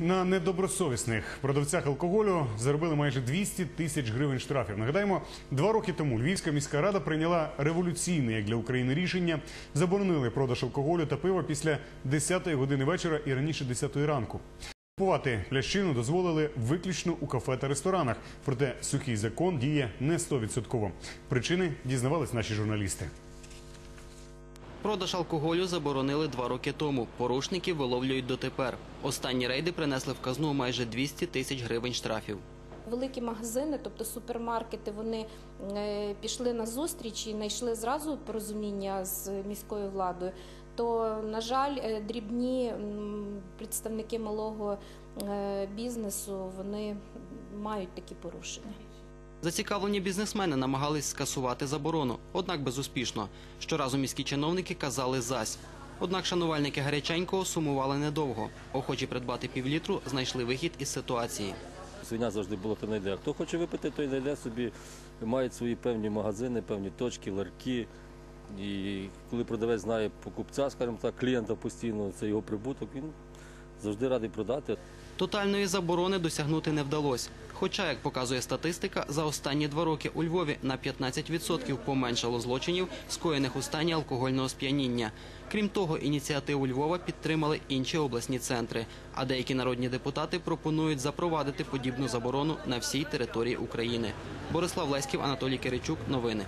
На недобросовісних продавцях алкоголю заробили майже 200 тисяч гривень штрафів. Нагадаємо, два роки тому Львівська міська рада прийняла революційне як для України рішення. Заборонили продаж алкоголю та пива після 10-ї години вечора і раніше 10-ї ранку. Купувати плящину дозволили виключно у кафе та ресторанах. Проте сухий закон діє не 100%. Причини дізнавались наші журналісти. Продаж алкоголю заборонили два роки тому. Порушників виловлюють дотепер. Останні рейди принесли в казну майже 200 тисяч гривень штрафів. Великі магазини, тобто супермаркети, вони е, пішли на зустріч і знайшли зразу порозуміння з міською владою. То, на жаль, е, дрібні представники малого е, бізнесу вони мають такі порушення. Зацікавлені бізнесмени намагались скасувати заборону, однак безуспішно. Щоразу міські чиновники казали зась. Однак шанувальники гаряченького сумували недовго. Охочі придбати півлітру знайшли вихід із ситуації. Свиня завжди було то не йде. Хто хоче випити, той не йде собі. Мають свої певні магазини, певні точки, ларки. І коли продавець знає покупця, скажімо так, клієнта постійно, це його прибуток, він завжди радий продати. Тотальної заборони досягнути не вдалося. Хоча, як показує статистика, за останні два роки у Львові на 15% поменшало злочинів, скоєних у стані алкогольного сп'яніння. Крім того, ініціативу Львова підтримали інші обласні центри. А деякі народні депутати пропонують запровадити подібну заборону на всій території України. Борислав Леськів, Анатолій Киричук. Новини.